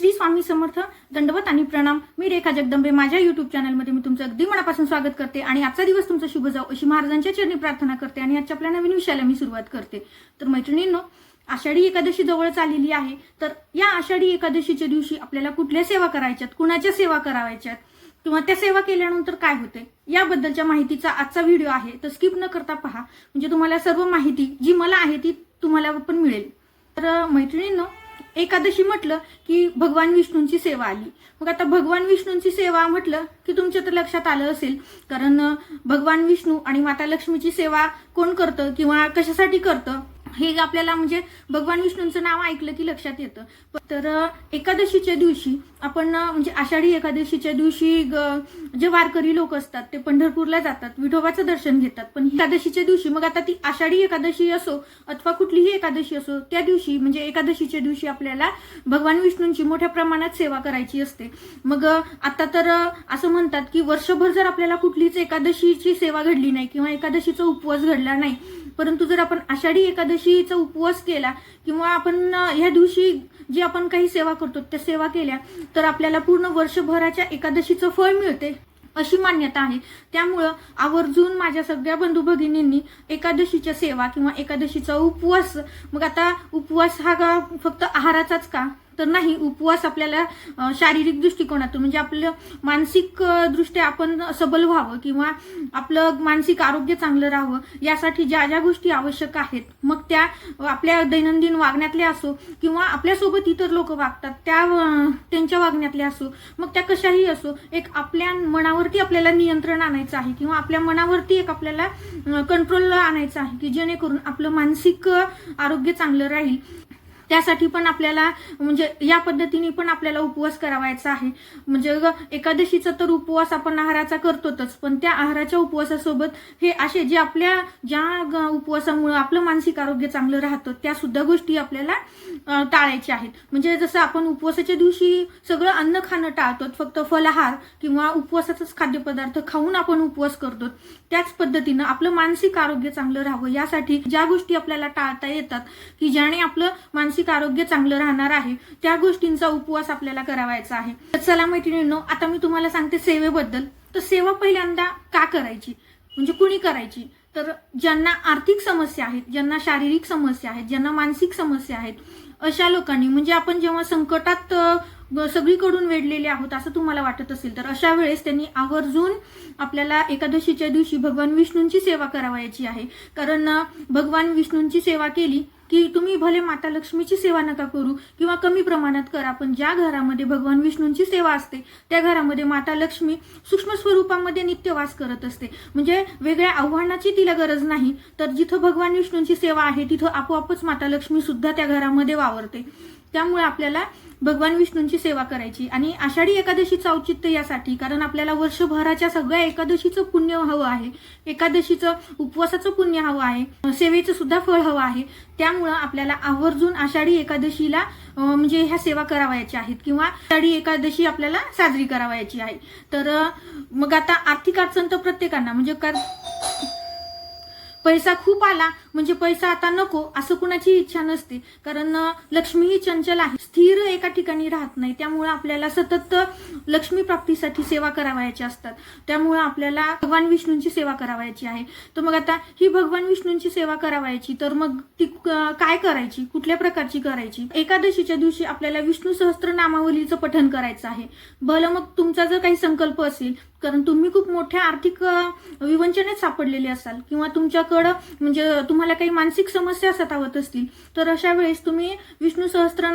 श्री स्वामी समर्थ दंडवत आणि प्रणाम. मी रेखा जगदंबे. माझ्या युट्यूब चॅनलमध्ये मी तुमचं अगदी मनापासून स्वागत करते आणि आजचा दिवस तुमचा शुभ जाऊ अशी महाराजांच्या चरणी प्रार्थना करते आणि आजच्या आपल्या नवीन विषयाला मी सुरुवात करते. तर मैत्रिणींनो आषाढी एकादशी जवळच आलेली आहे. तर या आषाढी एकादशीच्या दिवशी आपल्याला कुठल्या सेवा करायच्यात कुणाच्या सेवा करावायच्यात किंवा त्या सेवा केल्यानंतर काय होते याबद्दलच्या माहितीचा आजचा व्हिडिओ आहे. तर स्किप न करता पहा. म्हणजे तुम्हाला सर्व माहिती जी मला आहे ती तुम्हाला पण मिळेल. तर मैत्रिणींनो एकादशी म्हटलं की भगवान विष्णूंची सेवा आली. मग आता भगवान विष्णूंची सेवा म्हटलं की तुमच्या तर लक्षात आलं असेल. कारण भगवान विष्णू आणि माता लक्ष्मीची सेवा कोण करतं किंवा कशासाठी करतं? हे आपल्याला म्हणजे भगवान विष्णूंचं नाव ऐकलं की लक्षात येतं. तर एकादशीच्या दिवशी आपण म्हणजे आषाढी एकादशीच्या दिवशी जे वारकरी लोक असतात ते पंढरपूरला जातात विठोबाचं दर्शन घेतात. पण एकादशीच्या दिवशी मग आता ती आषाढी एकादशी असो अथवा कुठलीही एकादशी असो त्या दिवशी म्हणजे एकादशीच्या दिवशी आपल्याला भगवान विष्णूंची मोठ्या प्रमाणात सेवा करायची असते. मग आता तर असं म्हणतात की वर्षभर जर आपल्याला कुठलीच एकादशीची सेवा घडली नाही किंवा एकादशीचा उपवास घडला नाही परंतु जर आपण आषाढी एकादशीचा उपवास केला किंवा आपण ह्या दिवशी जी आपण काही सेवा करतो त्या सेवा केल्या तर आपल्याला पूर्ण वर्षभराच्या एकादशीचं फळ मिळते अशी मान्यता आहे. त्यामुळं आवर्जून माझ्या सगळ्या बंधू भगिनींनी एकादशीच्या सेवा किंवा एकादशीचा उपवास मग आता उपवास हा का फक्त आहाराचाच का? तर नाही उपवास आपल्याला शारीरिक दृष्टिकोनातून म्हणजे आपलं मानसिक दृष्ट्या आपण सबल व्हावं किंवा आपलं मानसिक आरोग्य चांगलं राहावं यासाठी ज्या ज्या गोष्टी आवश्यक आहेत मग त्या आपल्या दैनंदिन वागण्यातल्या असो किंवा आपल्यासोबत इतर लोक वागतात त्या त्यांच्या वागण्यातल्या असो मग त्या कशाही असो एक आपल्या मनावरती आपल्याला नियंत्रण आणायचं आहे किंवा आपल्या मनावरती एक आपल्याला कंट्रोल आणायचं आहे की जेणेकरून आपलं मानसिक आरोग्य चांगलं राहील. त्यासाठी पण आपल्याला म्हणजे या पद्धतीने पण आपल्याला उपवास करावायचा आहे. म्हणजे ग- एकादशीचा तर उपवास आपण आहाराचा करतोच पण त्या आहाराच्या उपवासासोबत हे असे जे आपल्या ज्या उपवासामुळे आपलं मानसिक आरोग्य चांगलं राहतं त्या सुद्धा गोष्टी आपल्याला टाळायच्या आहेत. म्हणजे जसं आपण उपवासाच्या दिवशी सगळं अन्न खाणं टाळतो फक्त फलाहार किंवा उपवासाचाच खाद्यपदार्थ खाऊन आपण उपवास करतो त्याच पद्धतीनं आपलं मानसिक आरोग्य चांगलं राहावं यासाठी ज्या गोष्टी आपल्याला टाळता येतात की ज्याने आपलं मानसिक आरोग्य चांगलं राहणार आहे त्या गोष्टींचा उपवास आपल्याला करावायचा आहे. तर चला मैत्रिणींनो आता मी तुम्हाला सांगते सेवेबद्दल. तर सेवा पहिल्यांदा का करायची? म्हणजे कुणी करायची? तर ज्यांना आर्थिक समस्या आहेत ज्यांना शारीरिक समस्या आहेत ज्यांना मानसिक समस्या आहेत अशा लोकांनी म्हणजे आपण जेव्हा संकटात सगळीकडून वेढलेले आहोत असं तुम्हाला वाटत असेल तर अशा वेळेस त्यांनी आवर्जून आपल्याला एकादशीच्या दिवशी भगवान विष्णूंची सेवा करावायची आहे. कारण भगवान विष्णूंची सेवा केली की तुम्ही भले माता लक्ष्मीची सेवा नका करू किंवा कमी प्रमाणात करा पण ज्या घरामध्ये भगवान विष्णूंची सेवा असते त्या घरामध्ये माता लक्ष्मी सूक्ष्म स्वरूपामध्ये नित्यवास करत असते. म्हणजे वेगळ्या आव्हानाची तिला गरज नाही तर जिथं भगवान विष्णूंची सेवा आहे तिथं आपोआपच माता लक्ष्मी सुद्धा त्या घरामध्ये वावरते. त्यामुळे आपल्याला भगवान विष्णूंची सेवा करायची आणि आषाढी एकादशीचं औचित्य यासाठी कारण आपल्याला वर्षभराच्या सगळ्या एकादशीचं पुण्य हवं आहे एकादशीचं उपवासाचं पुण्य हवं आहे सेवेचं सुद्धा फळ हवं आहे. त्यामुळं आपल्याला आवर्जून आषाढी एकादशीला म्हणजे ह्या सेवा करावयाच्या आहेत किंवा आषाढी एकादशी आपल्याला साजरी करावयाची आहे. तर मग आता आर्थिक अडचण तर प्रत्येकांना म्हणजे कर पैसा खूप आला म्हणजे पैसा आता नको असं कुणाची इच्छा नसते. कारण लक्ष्मी ही चंचल आहे. स्थिर एका ठिकाणी राहत नाही. त्यामुळे आपल्याला सतत लक्ष्मी प्राप्तीसाठी सेवा करावायच्या असतात. त्यामुळे आपल्याला भगवान विष्णूंची सेवा करावायची आहे. तर मग आता ही भगवान विष्णूंची सेवा करावायची तर मग ती काय करायची? कुठल्या प्रकारची करायची? एकादशीच्या दिवशी आपल्याला विष्णू सहस्त्र नामावलीचं पठन करायचं आहे. भलं मग तुमचा जर काही संकल्प असेल कारण तुम्ही खूप मोठ्या आर्थिक विवंचनेत सापडलेले असाल किंवा तुमच्याकडं म्हणजे तुम्हाला काही मानसिक समस्या सतावत असतील तर अशा वेळेस तुम्ही विष्णू सहस्त्र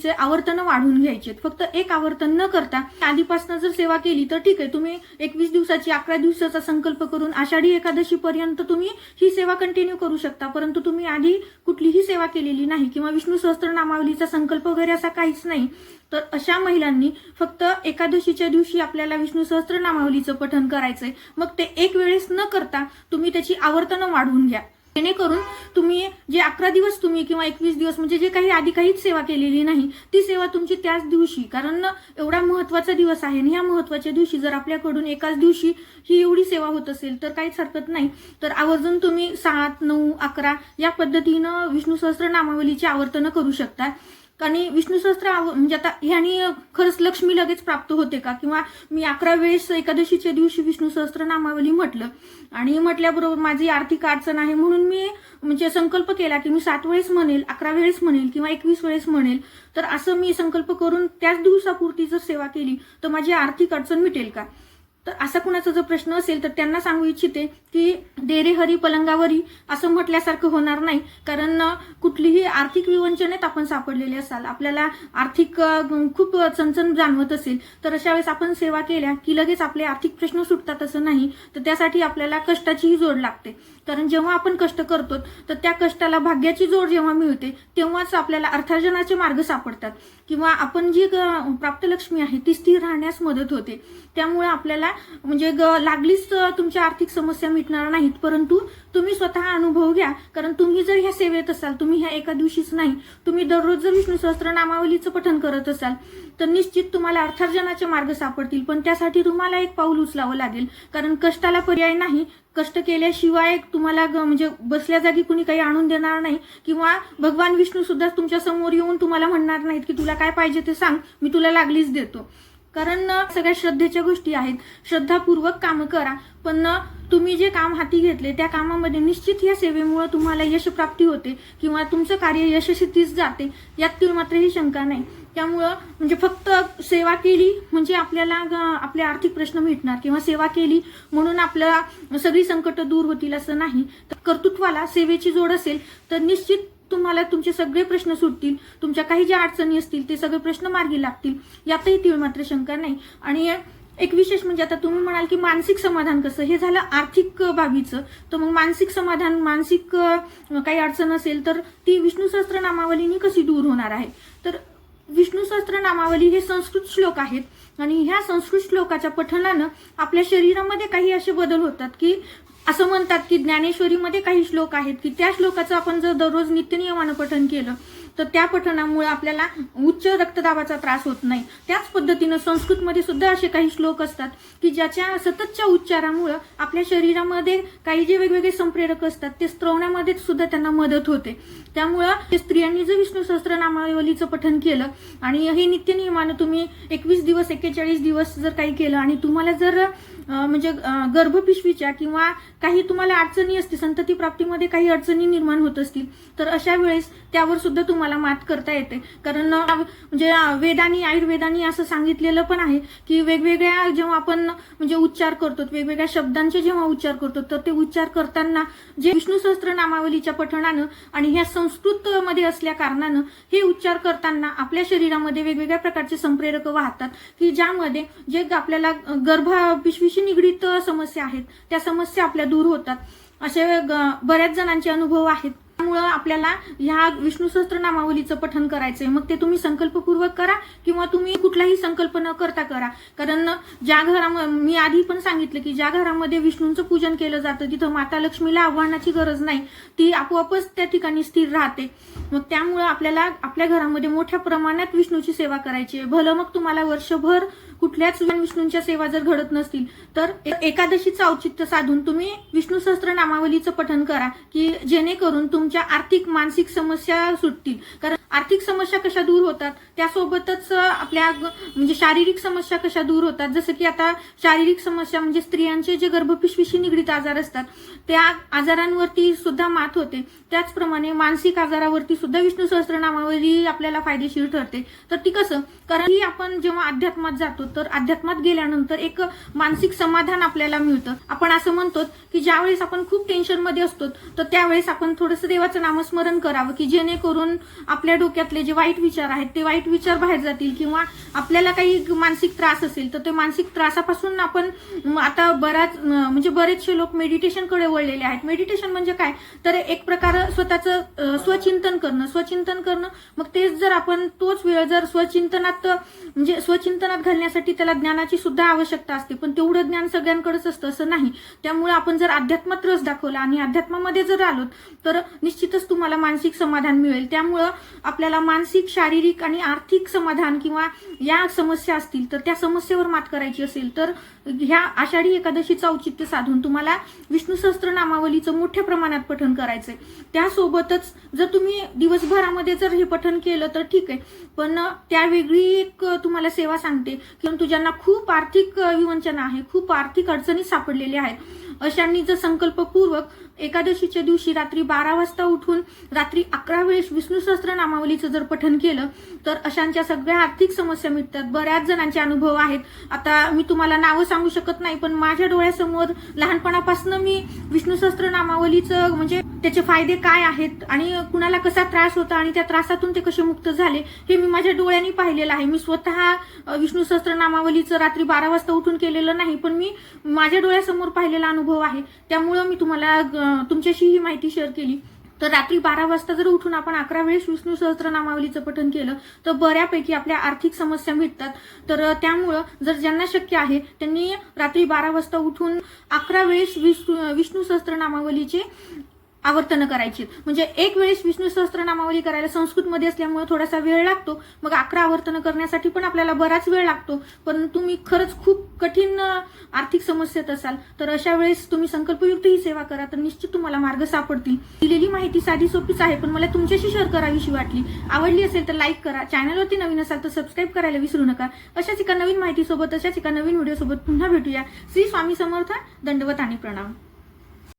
नामावलीचे आवर्तन वाढवून घ्यायचे. फक्त एक आवर्तन न करता आधीपासून जर सेवा केली तर ठीक आहे. तुम्ही एकवीस दिवसाची अकरा दिवसाचा संकल्प करून आषाढी एकादशी पर्यंत तुम्ही ही सेवा कंटिन्यू करू शकता. परंतु तुम्ही आधी कुठलीही सेवा केलेली नाही किंवा विष्णू सहस्त्र नामावलीचा संकल्प वगैरे असा काहीच नाही. तर अशा महिलांनी फक्त एकादशीच्या दिवशी आपल्याला विष्णू सहस्त्र नामावलीचं पठण करायचंय. मग ते एक वेळेस न करता तुम्ही त्याची आवर्तनं वाढवून घ्या. जेणेकरून तुम्ही जे अकरा दिवस तुम्ही किंवा एकवीस दिवस म्हणजे जे काही आधी काहीच सेवा केलेली नाही ती सेवा तुमची त्याच दिवशी कारण एवढा महत्त्वाचा दिवस आहे आणि ह्या महत्त्वाच्या दिवशी जर आपल्याकडून एकाच दिवशी ही एवढी सेवा होत असेल तर काहीच हरकत नाही. तर आवर्जून तुम्ही सात नऊ अकरा या पद्धतीनं विष्णू सहस्र नामावलीची आवर्तनं करू शकता. आणि विष्णू सहस्त्र म्हणजे आता ह्याने खरंच लक्ष्मी लगेच प्राप्त होते का? किंवा मी अकरा वेळेस एकादशीच्या दिवशी विष्णू सहस्त्र नामावली म्हटलं. आणि म्हटल्याबरोबर माझी आर्थिक अडचण आहे म्हणून मी म्हणजे संकल्प केला की मी सात वेळेस म्हणेल अकरा वेळेस म्हणेल किंवा एकवीस वेळेस म्हणेल. तर असं मी संकल्प करून त्याच दिवसापुरती जर सेवा केली तर माझी आर्थिक अडचण मिटेल का? तर असा कुणाचा जर प्रश्न असेल तर त्यांना सांगू इच्छिते की डेरे हरी पलंगावरी असं म्हटल्यासारखं होणार नाही. कारण कुठलीही आर्थिक विवंचनेत आपण सापडलेले असाल. आपल्याला आर्थिक खूप चणचण जाणवत असेल तर अशा वेळेस आपण सेवा केल्या की लगेच आपले आर्थिक प्रश्न सुटतात असं नाही. तर त्यासाठी आपल्याला कष्टाचीही जोड लागते. कारण जेव्हा आपण कष्ट करतो तर त्या कष्टाला भाग्याची जोड जेव्हा मिळते तेव्हाच आपल्याला अर्थार्जनाचे मार्ग सापडतात. किंवा आपण जी प्राप्तलक्ष्मी आहे ती स्थिर राहण्यास मदत होते. त्यामुळे आपल्याला म्हणजे ग- लागलीच तुमच्या आर्थिक समस्या मिटणार नाहीत परंतु तुम्ही स्वतः अनुभव घ्या. कारण तुम्ही जर ह्या सेवेत असाल तुम्ही ह्या एका दिवशीच नाही तुम्ही दररोज जर विष्णू सहस्त्र नामावलीचं पठण करत असाल तर निश्चित तुम्हाला अर्थार्जनाचे मार्ग सापडतील. पण त्यासाठी तुम्हाला एक पाऊल उचलावं लागेल. कारण कष्टाला पर्याय नाही. कष्ट केल्याशिवाय तुम्हाला म्हणजे बसल्या जागी कुणी काही आणून देणार नाही. किंवा भगवान विष्णू सुद्धा तुमच्यासमोर येऊन तुम्हाला म्हणणार नाहीत की तुला काय पाहिजे ते सांग मी तुला लागलीच देतो. कारण सगळ्या श्रद्धेच्या गोष्टी आहेत. श्रद्धापूर्वक कामं करा. पण तुम्ही जे काम हाती घेतले त्या कामामध्ये निश्चित या सेवेमुळे तुम्हाला यश प्राप्ती होते किंवा तुमचं कार्य यशस्वीतीच जाते यातील मात्र ही शंका नाही. त्यामुळं म्हणजे फक्त सेवा केली म्हणजे आपल्याला ग- आपले आर्थिक प्रश्न मिटणार किंवा सेवा केली म्हणून आपल्या सगळी संकट दूर होतील असं नाही. तर कर्तृत्वाला सेवेची जोड असेल तर निश्चित तुम्हाला तुमचे सगळे प्रश्न सुटतील तुमच्या काही ज्या अडचणी असतील ते सगळे प्रश्न मार्गी लागतील. यातही तीळ मात्र शंका नाही. आणि एक विशेष म्हणजे आता तुम्ही म्हणाल की मानसिक समाधान कसं? हे झालं आर्थिक बाबीचं. तर मग मानसिक समाधान मानसिक काही अडचण असेल तर ती विष्णू सहस्त्र नामावलीने कशी दूर होणार आहे? तर विष्णू सहस्त्र नामावली हे संस्कृत श्लोक आहेत. आणि ह्या संस्कृत श्लोकाच्या पठणानं आपल्या शरीरामध्ये काही असे बदल होतात की असं म्हणतात की ज्ञानेश्वरीमध्ये काही श्लोक आहेत की त्या श्लोकाचं आपण जर दररोज नित्यनियमानं पठन केलं तर त्या पठणामुळे आपल्याला उच्च रक्तदाबाचा त्रास होत नाही. त्याच पद्धतीनं संस्कृतमध्ये सुद्धा असे काही श्लोक असतात की ज्याच्या सततच्या उच्चारामुळं आपल्या शरीरामध्ये काही जे वेगवेगळे संप्रेरक असतात ते स्त्रवण्यामध्ये सुद्धा त्यांना मदत होते. त्यामुळं स्त्रियांनी जर विष्णू सहस्त्रनामावलीचं पठन केलं आणि हे नित्यनियमानं तुम्ही एकवीस दिवस एक्केचाळीस दिवस जर काही केलं आणि तुम्हाला जर म्हणजे गर्भपिशवीच्या किंवा काही तुम्हाला अडचणी असतील संतती प्राप्तीमध्ये काही अडचणी निर्माण होत असतील तर अशा वेळेस त्यावर सुद्धा तुम्हाला मात करता येते. कारण म्हणजे वेदानी आयुर्वेदानी असं सांगितलेलं पण आहे की वेगवेगळ्या जेव्हा आपण म्हणजे उच्चार करतो वेगवेगळ्या शब्दांचे जेव्हा उच्चार करतो तर ते उच्चार करताना जे विष्णू सहस्त्र नामावलीच्या पठणानं आणि ह्या संस्कृत मध्ये असल्या कारणानं हे उच्चार करताना आपल्या शरीरामध्ये वेगवेगळ्या प्रकारचे संप्रेरक वाहतात की ज्यामध्ये जे आपल्याला गर्भ पिशवीशी निगडीत समस्या आहेत. त्या समस्या आपल्या दूर होतात. असे बऱ्याच जणांचे अनुभव आहेत. त्यामुळं आपल्याला ह्या विष्णू सहस्त्र नामावलीचं पठण करायचंय. मग ते तुम्ही संकल्पपूर्वक करा किंवा तुम्ही कुठलाही संकल्प न करता करा. कारण ज्या घरामध्ये मी आधी पण सांगितलं की ज्या घरामध्ये विष्णूंचं पूजन केलं जातं तिथं माता लक्ष्मीला आव्हानाची गरज नाही. ती आपोआपच त्या ठिकाणी स्थिर राहते. मग त्यामुळं आपल्याला आपल्या घरामध्ये मोठ्या प्रमाणात विष्णूची सेवा करायची आहे. भलं मग तुम्हाला वर्षभर कुठल्याच विष्णूंच्या सेवा जर घडत नसतील तर एकादशीचं औचित्य साधून तुम्ही विष्णू सहस्त्र नामावलीचं पठन करा की जेणेकरून तुमच्या आर्थिक मानसिक समस्या सुटतील. कारण आर्थिक समस्या कशा दूर होतात? त्यासोबतच आपल्या म्हणजे शारीरिक समस्या कशा दूर होतात? जसं की आता शारीरिक समस्या म्हणजे स्त्रियांचे जे गर्भपिशवीशी निगडीत आजार असतात त्या आजारांवरती सुद्धा मात होते. त्याचप्रमाणे मानसिक आजारावरती सुद्धा विष्णू सहस्त्रनामावली आपल्याला फायदेशीर ठरते. तर ती कसं? कारण ही आपण जेव्हा अध्यात्मात जातो तर अध्यात्मात गेल्यानंतर एक मानसिक समाधान आपल्याला मिळतं. आपण असं म्हणतो की ज्यावेळेस आपण खूप टेन्शनमध्ये असतो तर त्यावेळेस आपण थोडंसं देवाचं नामस्मरण करावं की जेणेकरून आपल्या डोक्यातले जे वाईट विचार आहेत ते वाईट विचार बाहेर जातील किंवा आपल्याला काही मानसिक त्रास असेल तर ते मानसिक त्रासापासून आपण आता बराच म्हणजे बरेचसे लोक मेडिटेशनकडे वळलेले आहेत. मेडिटेशन म्हणजे काय? तर एक प्रकार स्वतःचं स्वचिंतन करणं. स्वचिंतन करणं मग तेच जर आपण तोच वेळ जर स्वचिंतनात म्हणजे स्वचिंतनात घालण्यासाठी त्याला ज्ञानाची सुद्धा आवश्यकता असते. पण तेवढं ज्ञान सगळ्यांकडेच असतं असं नाही. त्यामुळे आपण जर अध्यात्मात रस दाखवला आणि अध्यात्मामध्ये जर आलो तर निश्चितच तुम्हाला मानसिक समाधान मिळेल. त्यामुळं आपल्याला मानसिक शारीरिक आणि आर्थिक समाधान किंवा या समस्या असतील तर त्या समस्येवर मात करायची असेल तर ह्या आषाढी एकादशीचं औचित्य साधून तुम्हाला विष्णू सहस्त्रनामावलीचं मोठ्या प्रमाणात पठण करायचंय. त्यासोबतच जर तुम्ही दिवसभरामध्ये जर हे पठण केलं तर ठीक आहे. पण त्या वेगळी एक तुम्हाला सेवा सांगते परंतु ज्यांना खूप आर्थिक विवंचना आहे खूप आर्थिक अडचणी सापडलेल्या आहेत. अशांनी जर संकल्पपूर्वक एकादशीच्या दिवशी रात्री बारा वाजता उठून रात्री अकरा वेळेस विष्णू सहस्त्र नामावलीचं जर पठण केलं तर अशांच्या सगळ्या आर्थिक समस्या मिटतात. बऱ्याच जणांचे अनुभव आहेत. आता मी तुम्हाला नावं सांगू शकत नाही पण माझ्या डोळ्यासमोर लहानपणापासून मी विष्णू सहस्त्र नामावलीचं म्हणजे त्याचे फायदे काय आहेत आणि कुणाला कसा त्रास होता आणि त्या त्रासातून ते कसे मुक्त झाले हे मी माझ्या डोळ्यांनी पाहिलेलं आहे. मी स्वतः विष्णू सहस्त्रनामावलीचं रात्री बारा वाजता उठून केलेलं नाही पण मी माझ्या डोळ्यासमोर पाहिलेला अनुभव आहे. त्यामुळं मी तुम्हाला तुमच्याशी ही माहिती शेअर केली. तर रात्री बारा वाजता जर उठून आपण अकरा वेळेस विष्णू सहस्त्रनामावलीचं पठन केलं तर बऱ्यापैकी आपल्या आर्थिक समस्या मिटतात. तर त्यामुळं जर ज्यांना शक्य आहे त्यांनी रात्री बारा वाजता उठून अकरा वेळेस विष्णू विष्णू सहस्त्रनामावलीचे आवर्तन करायची. म्हणजे एक वेळेस विष्णू सहस्त्रनामावली करायला संस्कृतमध्ये असल्यामुळे थोडासा वेळ लागतो. मग अकरा आवर्तन करण्यासाठी पण आपल्याला बराच वेळ लागतो. पण तुम्ही खरंच खूप कठीण आर्थिक समस्येत असाल तर अशा वेळेस तुम्ही संकल्पयुक्त ही सेवा करा. तर निश्चित तुम्हाला मार्ग सापडतील. दिलेली माहिती साधी सोपीच आहे पण मला तुमच्याशी शेअर करावीशी वाटली. आवडली असेल तर लाईक करा. चॅनलवरती नवीन असाल तर सबस्क्राईब करायला विसरू नका. अशाच एका नवीन माहितीसोबत अशाच एका नवीन व्हिडिओसोबत पुन्हा भेटूया. श्री स्वामी समर्थ दंडवत आणि प्रणाम.